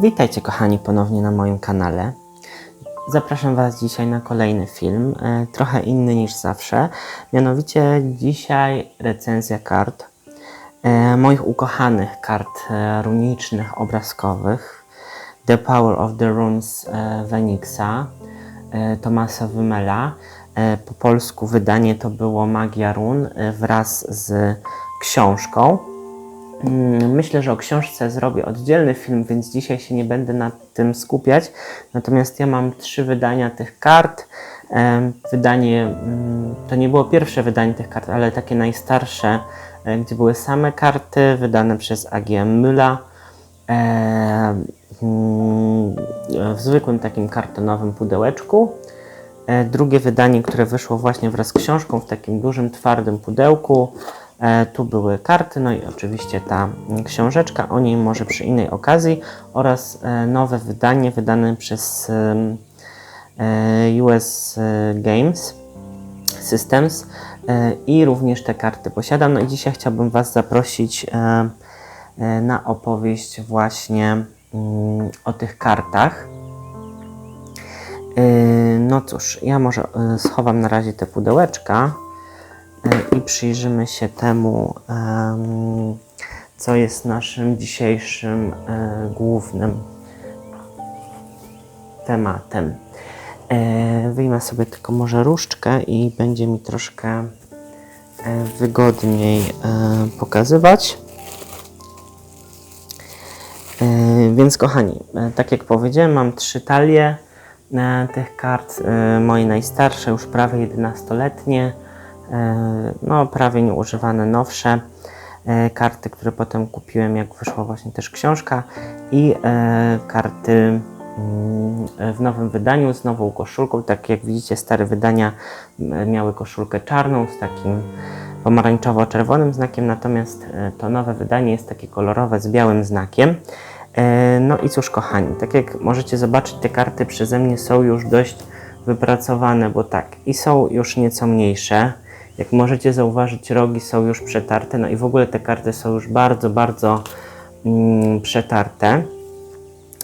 Witajcie kochani ponownie na moim kanale. Zapraszam Was dzisiaj na kolejny film, e, trochę inny niż zawsze. Mianowicie dzisiaj recenzja kart, e, moich ukochanych kart e, runicznych, obrazkowych. The Power of the Runes Wenixa, e, Tomasa Wymela. Po polsku wydanie to było Magia Run wraz z książką. Mm, Myślę, że o książce zrobię oddzielny film, więc dzisiaj się nie będę nad tym skupiać. Natomiast ja mam trzy wydania tych kart. Wydanie, mm, to nie było pierwsze wydanie tych kart, ale takie najstarsze, e, gdzie były same karty, wydane przez AGM Mülla. E, mm, W zwykłym takim kartonowym pudełeczku. E, Drugie wydanie, które wyszło właśnie wraz z książką w takim dużym, twardym pudełku. E, Tu były karty, no i oczywiście ta książeczka, o niej może przy innej okazji oraz e, nowe wydanie wydane przez e, US Games Systems i również te karty posiadam. No i dzisiaj chciałbym Was zaprosić na opowieść właśnie mm, o tych kartach. No cóż, ja może schowam na razie te pudełeczka i przyjrzymy się temu, em, co jest naszym dzisiejszym e, głównym tematem. E, Wyjmę sobie tylko może różdżkę i będzie mi troszkę e, wygodniej pokazywać. Więc kochani, tak jak powiedziałem, mam trzy talie tych kart. Moje najstarsze, już prawie 11-letnie, e, no prawie nieużywane, nowsze e, karty, które potem kupiłem, jak wyszła właśnie też książka i e, karty mm, w nowym wydaniu z nową koszulką. Tak jak widzicie, stare wydania miały koszulkę czarną z takim pomarańczowo-czerwonym znakiem, natomiast e, to nowe wydanie jest takie kolorowe z białym znakiem. E, No i cóż, kochani, tak jak możecie zobaczyć, te karty przeze mnie są już dość wypracowane, bo tak, i są już nieco mniejsze. Jak możecie zauważyć, rogi są już przetarte, no i w ogóle te karty są już bardzo, bardzo mm, przetarte.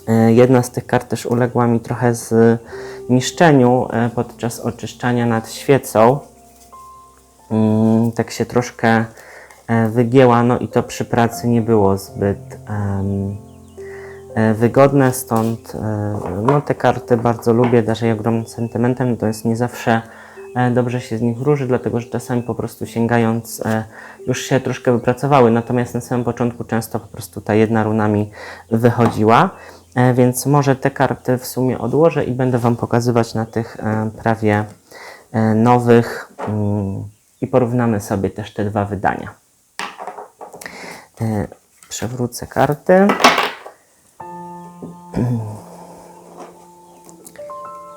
E, Jedna z tych kart też uległa mi trochę zniszczeniu e, podczas oczyszczania nad świecą. Mm, Tak się troszkę e, wygięła, no i to przy pracy nie było zbyt e, wygodne, stąd no, te karty bardzo lubię, darzę je ogromnym sentymentem, natomiast nie zawsze dobrze się z nich wróży, dlatego że czasami po prostu sięgając e, już się troszkę wypracowały, natomiast na samym początku często po prostu ta jedna runa mi wychodziła, e, więc może te karty w sumie odłożę i będę Wam pokazywać na tych e, prawie e, nowych mm, i porównamy sobie też te dwa wydania. E, Przewrócę karty.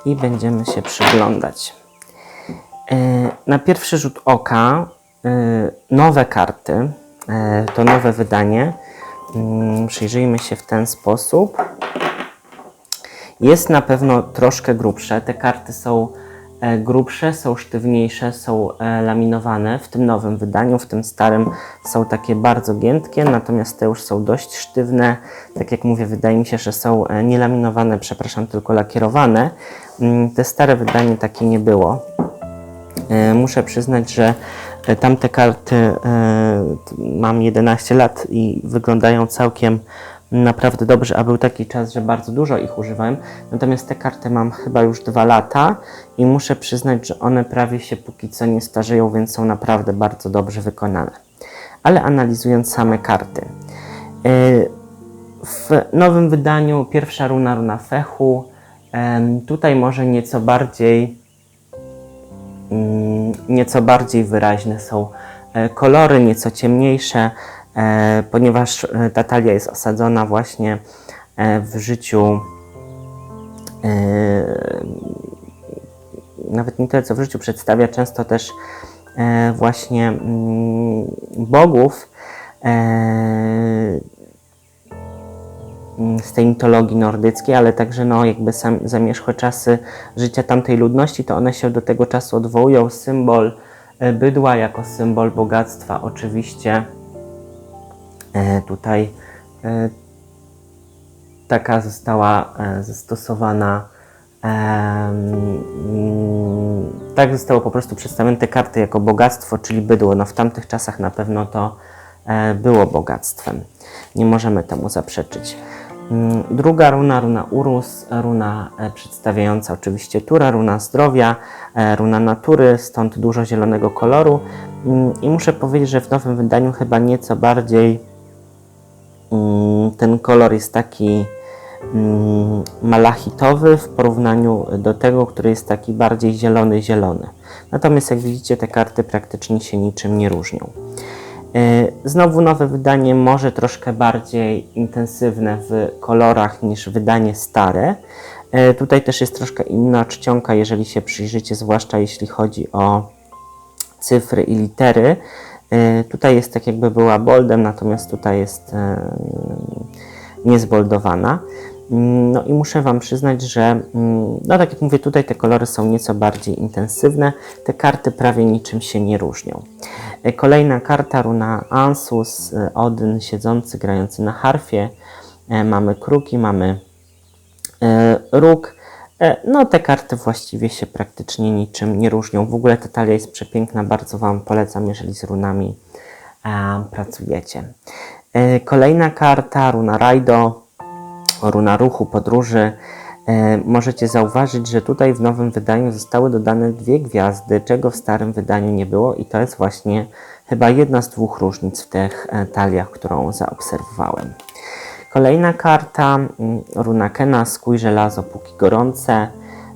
I będziemy się przyglądać. Na pierwszy rzut oka e, nowe karty, e, to nowe wydanie. Mm, Przyjrzyjmy się w ten sposób. Jest na pewno troszkę grubsze. Te karty są e, grubsze, są sztywniejsze, są e, laminowane. W tym nowym wydaniu, w tym starym są takie bardzo giętkie, natomiast te już są dość sztywne. Tak jak mówię, wydaje mi się, że są e, nie laminowane, przepraszam, tylko lakierowane. Mm, Te stare wydanie takie nie było. E, Muszę przyznać, że e, tamte karty e, mam 11 lat i wyglądają całkiem naprawdę dobrze, a był taki czas, że bardzo dużo ich używałem. Natomiast te karty mam chyba już 2 lata i muszę przyznać, że one prawie się póki co nie starzeją, więc są naprawdę bardzo dobrze wykonane. Ale analizując same karty. W nowym wydaniu pierwsza runa, runa fechu. Tutaj może nieco bardziej nieco bardziej wyraźne są e, kolory, nieco ciemniejsze, e, ponieważ e, ta talia jest osadzona właśnie e, w życiu e, nawet nie tyle co w życiu przedstawia często też e, właśnie mm, bogów e, z tej mitologii nordyckiej, ale także no, jakby sam, zamierzchłe czasy życia tamtej ludności, to one się do tego czasu odwołują. Symbol e, bydła jako symbol bogactwa oczywiście e, tutaj e, taka została zastosowana. mm, tak zostało po prostu przedstawione te karty jako bogactwo, czyli bydło. No w tamtych czasach na pewno to było bogactwem. Nie możemy temu zaprzeczyć. Mm, Druga runa, runa Urus, runa e, przedstawiająca oczywiście Tura, runa zdrowia, e, runa natury, stąd dużo zielonego koloru. Mm, I muszę powiedzieć, że w nowym wydaniu chyba nieco bardziej mm, ten kolor jest taki malachitowy w porównaniu do tego, który jest taki bardziej zielony-zielony. Natomiast jak widzicie, te karty praktycznie się niczym nie różnią. E, Znowu nowe wydanie, może troszkę bardziej intensywne w kolorach niż wydanie stare. E, Tutaj też jest troszkę inna czcionka, jeżeli się przyjrzycie, zwłaszcza jeśli chodzi o cyfry i litery. E, Tutaj jest tak jakby była boldem, natomiast tutaj jest niezboldowana. Mm, No i muszę Wam przyznać, że mm, no tak jak mówię, tutaj te kolory są nieco bardziej intensywne. Te karty prawie niczym się nie różnią. E, Kolejna karta, runa Ansus, e, Odyn siedzący, grający na harfie. E, Mamy kruki, mamy róg. No te karty właściwie się praktycznie niczym nie różnią. W ogóle ta talia jest przepiękna, bardzo Wam polecam, jeżeli z runami pracujecie. Kolejna karta, runa Rajdo, runa ruchu, podróży. E, możecie zauważyć, że tutaj w nowym wydaniu zostały dodane dwie gwiazdy, czego w starym wydaniu nie było i to jest właśnie chyba jedna z dwóch różnic w tych e, taliach, którą zaobserwowałem. Kolejna karta, mm, runa Kena, skój żelazo póki gorące,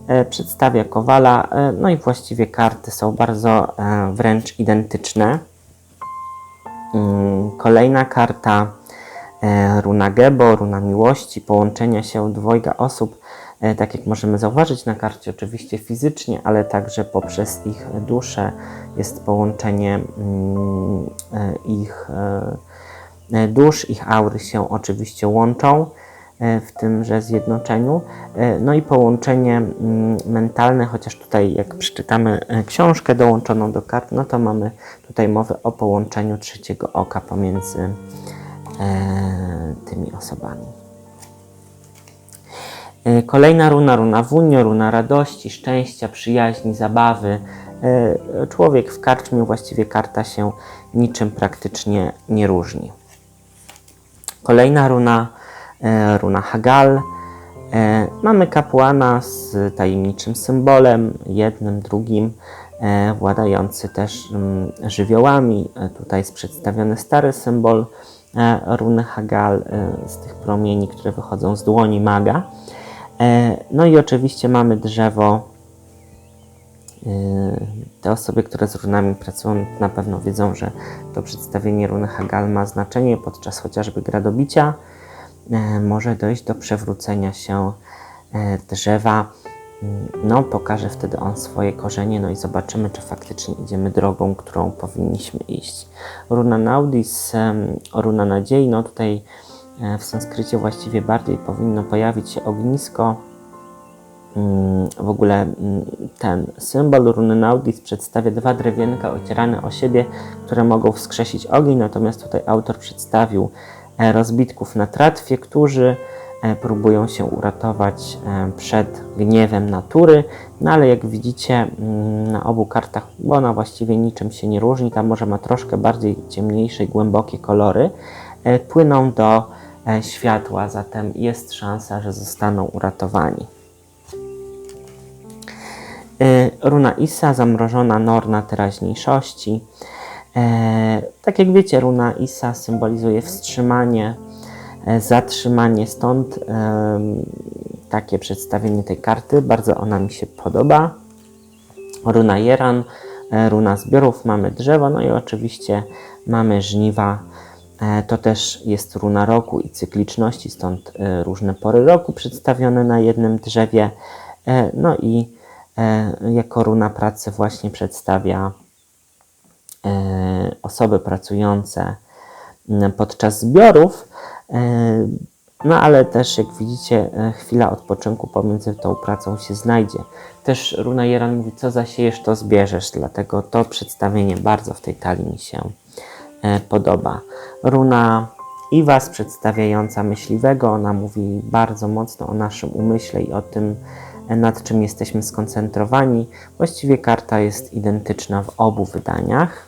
e, przedstawia Kowala, no i właściwie karty są bardzo wręcz identyczne. Mm, Kolejna karta, runa Gebo, runa miłości, połączenia się dwojga osób, e, tak jak możemy zauważyć na karcie, oczywiście fizycznie, ale także poprzez ich duszę jest połączenie mm, e, ich e, e, dusz, ich aury się oczywiście łączą e, w tymże zjednoczeniu. E, No i połączenie mm, mentalne, chociaż tutaj jak przeczytamy e, książkę dołączoną do kart, no to mamy tutaj mowę o połączeniu trzeciego oka pomiędzy e, tymi osobami. E, Kolejna runa, runa wunio, runa radości, szczęścia, przyjaźni, zabawy. E, Człowiek w karczmie, właściwie karta się niczym praktycznie nie różni. Kolejna runa, e, runa Hagal. E, Mamy kapłana z tajemniczym symbolem, jednym, drugim, e, władający też mm, żywiołami. E, Tutaj jest przedstawiony stary symbol e, runy Hagal e, z tych promieni, które wychodzą z dłoni maga. E, No i oczywiście mamy drzewo. E, Te osoby, które z runami pracują, na pewno wiedzą, że to przedstawienie runy Hagal ma znaczenie podczas chociażby gradobicia. E, Może dojść do przewrócenia się e, drzewa. No, pokaże wtedy on swoje korzenie, no i zobaczymy, czy faktycznie idziemy drogą, którą powinniśmy iść. Runa Naudis, runa nadziei, no tutaj e, w sanskrycie właściwie bardziej powinno pojawić się ognisko. Mm, W ogóle mm, ten symbol runy Naudis przedstawia dwa drewienka ocierane o siebie, które mogą wskrzesić ogień, natomiast tutaj autor przedstawił e, rozbitków na tratwie, którzy próbują się uratować e, przed gniewem natury, no ale jak widzicie mm, na obu kartach, bo ona właściwie niczym się nie różni, ta może ma troszkę bardziej ciemniejsze i głębokie kolory, e, płyną do e, światła, zatem jest szansa, że zostaną uratowani. E, Runa Isa, zamrożona norna teraźniejszości. E, tak jak wiecie, runa Isa symbolizuje wstrzymanie, e, zatrzymanie, stąd takie przedstawienie tej karty. Bardzo ona mi się podoba. Runa Jeran, e, runa zbiorów, mamy drzewo, no i oczywiście mamy żniwa. E, To też jest runa roku i cykliczności, stąd e, różne pory roku przedstawione na jednym drzewie. E, No i e, jako runa pracy właśnie przedstawia e, osoby pracujące podczas zbiorów. E, No ale też, jak widzicie, e, chwila odpoczynku pomiędzy tą pracą się znajdzie. Też Runa Jeran mówi, co zasiejesz, to zbierzesz, dlatego to przedstawienie bardzo w tej talii mi się e, podoba. Runa i Was przedstawiająca myśliwego. Ona mówi bardzo mocno o naszym umyśle i o tym, nad czym jesteśmy skoncentrowani. Właściwie karta jest identyczna w obu wydaniach.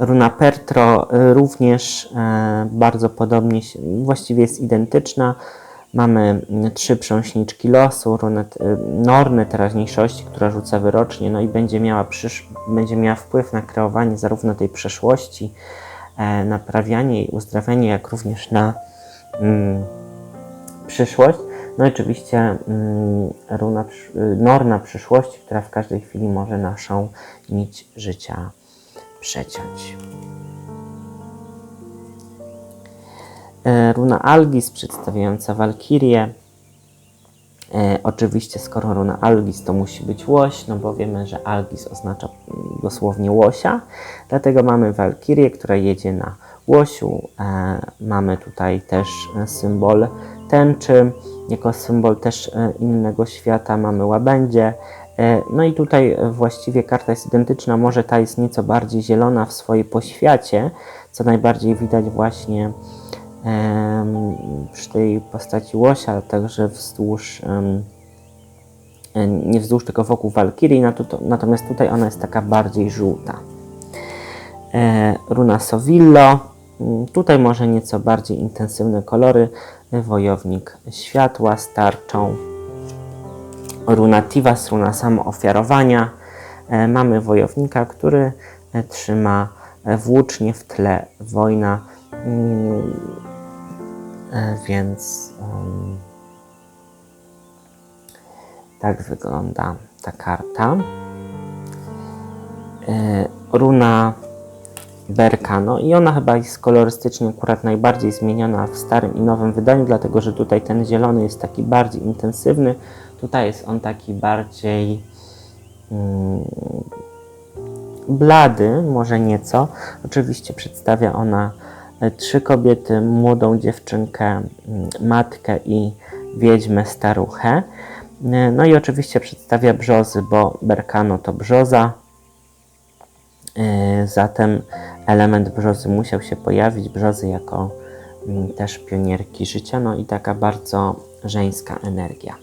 Runa Pertro y, również e, bardzo podobnie, właściwie jest identyczna. Mamy mm, trzy prząśniczki losu, runę, t- y, Nornę teraźniejszości, która rzuca wyrocznie, no i będzie miała, przysz- będzie miała wpływ na kreowanie zarówno tej przeszłości, e, naprawianie i uzdrawianie, jak również na mm, przyszłość. No i oczywiście mm, runa, y, Norna przyszłości, która w każdej chwili może naszą nić życia przeciąć. E, Runa Algis przedstawiająca Walkirię. E, oczywiście, skoro runa Algis to musi być łoś, no bo wiemy, że Algis oznacza dosłownie łosia. Dlatego mamy Walkirię, która jedzie na łosiu. E, mamy tutaj też symbol tęczy. Jako symbol też innego świata mamy łabędzie. E, No i tutaj e, właściwie karta jest identyczna, może ta jest nieco bardziej zielona w swojej poświacie, co najbardziej widać właśnie przy tej postaci łosia, także wzdłuż, e, nie wzdłuż, tylko wokół Walkirii, nato- natomiast tutaj ona jest taka bardziej żółta. Runa Sovillo, mm, tutaj może nieco bardziej intensywne kolory, wojownik światła z tarczą, runa Tivas, runa samoofiarowania. E, Mamy wojownika, który e, trzyma e, włócznie w tle wojna, mm, więc tak wygląda ta karta. E, Runa Berkano i ona chyba jest kolorystycznie akurat najbardziej zmieniona w starym i nowym wydaniu, dlatego że tutaj ten zielony jest taki bardziej intensywny, tutaj jest on taki bardziej mm, blady, może nieco. Oczywiście przedstawia ona e, trzy kobiety, młodą dziewczynkę, mm, matkę i wiedźmę staruchę. E, No i oczywiście przedstawia brzozy, bo Berkano to brzoza, E, Zatem element brzozy musiał się pojawić. Brzozy jako mm, też pionierki życia, no i taka bardzo żeńska energia.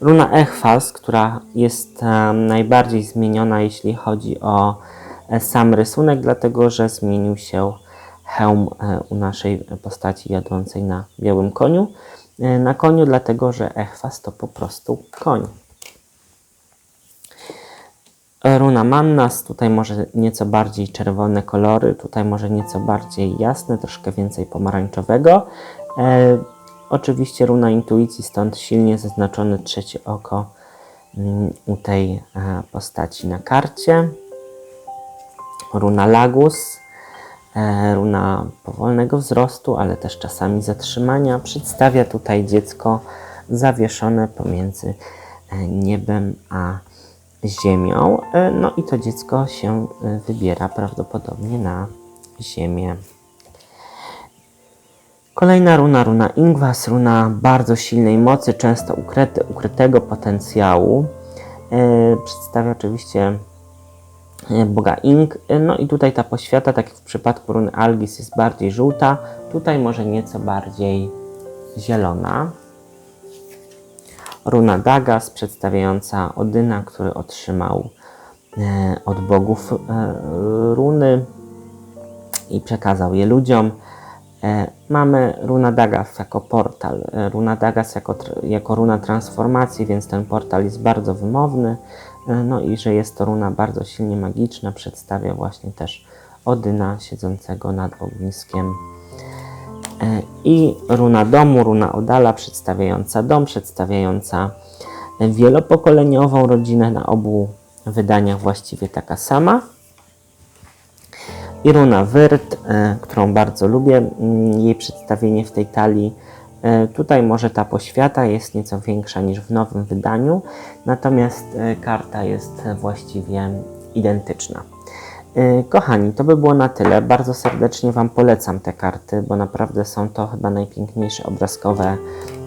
Runa Echfas, która jest najbardziej zmieniona, jeśli chodzi o e, sam rysunek, dlatego że zmienił się hełm e, u naszej postaci jadącej na białym koniu. E, Na koniu, dlatego że Echfas to po prostu koń. Runa Mannas, tutaj może nieco bardziej czerwone kolory, tutaj może nieco bardziej jasne, troszkę więcej pomarańczowego. E, oczywiście runa intuicji, stąd silnie zaznaczone trzecie oko mm, u tej e, postaci na karcie. Runa Lagus, e, runa powolnego wzrostu, ale też czasami zatrzymania. Przedstawia tutaj dziecko zawieszone pomiędzy e, niebem a ziemią. E, No i to dziecko się e, wybiera prawdopodobnie na ziemię. Kolejna runa, runa Ingwas, runa bardzo silnej mocy, często ukryte, ukrytego potencjału. E, Przedstawia oczywiście boga Ing. No i tutaj ta poświata, tak jak w przypadku runy Algis, jest bardziej żółta. Tutaj może nieco bardziej zielona. Runa Dagas, przedstawiająca Odyna, który otrzymał e, od bogów e, runy i przekazał je ludziom. E, mamy runa Dagas jako portal, runa Dagas jako, jako runa transformacji, więc ten portal jest bardzo wymowny. No i że jest to runa bardzo silnie magiczna, przedstawia właśnie też Odyna siedzącego nad ogniskiem. E, I runa domu, runa Odala, przedstawiająca dom, przedstawiająca wielopokoleniową rodzinę na obu wydaniach właściwie taka sama. I runa Wyrt, e, którą bardzo lubię, mm, jej przedstawienie w tej talii. E, Tutaj może ta poświata jest nieco większa niż w nowym wydaniu, natomiast karta jest właściwie identyczna. E, Kochani, to by było na tyle. Bardzo serdecznie Wam polecam te karty, bo naprawdę są to chyba najpiękniejsze obrazkowe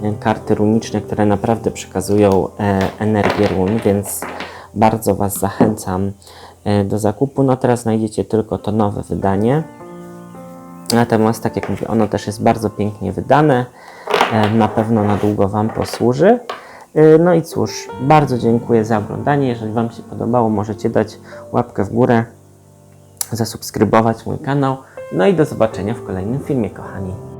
e, karty runiczne, które naprawdę przekazują e, energię run, więc bardzo Was zachęcam e, do zakupu. No teraz znajdziecie tylko to nowe wydanie. Natomiast, tak jak mówię, ono też jest bardzo pięknie wydane. E, Na pewno na długo Wam posłuży. E, No i cóż, bardzo dziękuję za oglądanie. Jeżeli Wam się podobało, możecie dać łapkę w górę, zasubskrybować mój kanał. No i do zobaczenia w kolejnym filmie, kochani.